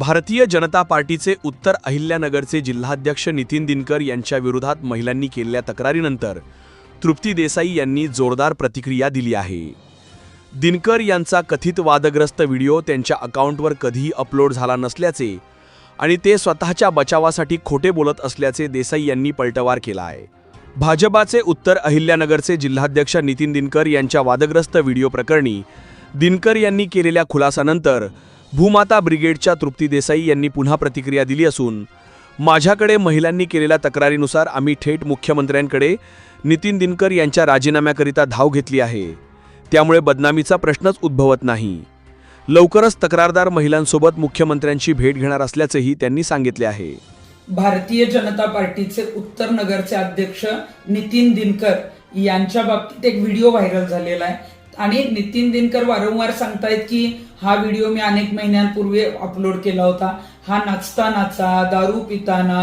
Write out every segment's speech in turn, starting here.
भारतीय जनता पार्टीचे उत्तर अहिल्यानगरचे जिल्हाध्यक्ष नितीन दिनकर यांच्या विरोधात महिलांनी केलेल्या तक्रारीनंतर तृप्ती देसाई यांनी जोरदार प्रतिक्रिया दिली आहे. दिनकर यांचा कथित वादग्रस्त व्हिडिओ त्यांच्या अकाउंटवर कधीही अपलोड झाला नसल्याचे आणि ते स्वतःच्या बचावासाठी खोटे बोलत असल्याचे देसाई यांनी पलटवार केला आहे भाजपाचे उत्तर अहिल्यानगरचे जिल्हाध्यक्ष नितीन दिनकर यांच्या वादग्रस्त व्हिडिओ प्रकरणी दिनकर यांनी केलेल्या खुलासानंतर भूमाता ब्रिगेडच्या तृप्ती देसाई यांनी पुन्हा प्रतिक्रिया दिली असून माझ्याकडे महिलांनी केलेल्या तक्रारीनुसार आम्ही थेट मुख्यमंत्र्यांकडे नितीन दिनकर यांच्या राजीनाम्याकरिता धाव घेतली आहे. त्यामुळे बदनामीचा प्रश्नच उद्भवत नाही. लवकरच तक्रारदार महिलांसोबत मुख्यमंत्र्यांची भेट घेणार असल्याचंही त्यांनी सांगितले आहे. भारतीय जनता पार्टीचे उत्तर नगरचे अध्यक्ष नितीन दिनकर यांच्या बाबतीत एक व्हिडिओ व्हायरल झालेला आहे. आणि नितीन दिनकर वारंवार सांगतायत की हा व्हिडिओ मी अनेक महिन्यांपूर्वी अपलोड केला होता. हा नाचतानाचा दारू पिताना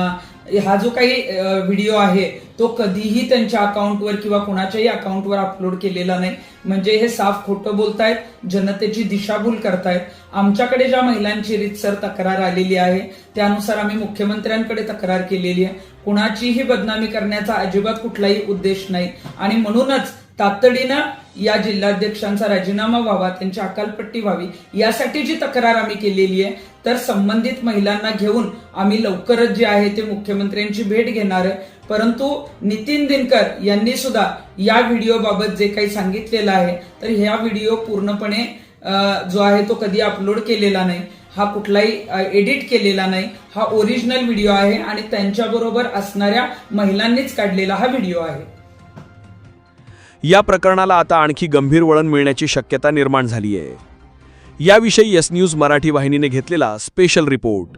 हा जो काही व्हिडिओ आहे तो कधीही त्यांच्या अकाउंटवर किंवा कोणाच्याही अकाउंटवर अपलोड केलेला नाही. म्हणजे हे साफ खोटं बोलतायत जनतेची दिशाभूल करतायत. आमच्याकडे ज्या महिलांची रितसर तक्रार आलेली आहे त्यानुसार आम्ही मुख्यमंत्र्यांकडे तक्रार केलेली आहे. कुणाचीही बदनामी करण्याचा अजिबात कुठलाही उद्देश नाही. आणि म्हणूनच तातडीनं या जिल्हाध्यक्षांचा राजीनामा व्हावा त्यांची अकालपट्टी व्हावी यासाठी जी तक्रार आम्ही केलेली आहे तर संबंधित महिलांना घेऊन आम्ही लवकरच जे आहे ते मुख्यमंत्र्यांची भेट घेणार आहे. परंतु नितीन दिनकर यांनी सुद्धा या व्हिडिओ बाबत जे काही सांगितलेलं आहे तर ह्या व्हिडिओ पूर्णपणे जो आहे तो कधी अपलोड केलेला नाही. हा कुठलाही एडिट केलेला नाही. हा ओरिजिनल व्हिडिओ आहे आणि त्यांच्याबरोबर असणाऱ्या महिलांनीच काढलेला हा व्हिडिओ आहे. या प्रकरणाला आता आणखी गंभीर वळण मिळण्याची शक्यता निर्माण झाली आहे याविषयी एस न्यूज मराठी वाहिनीने घेतलेला स्पेशल रिपोर्ट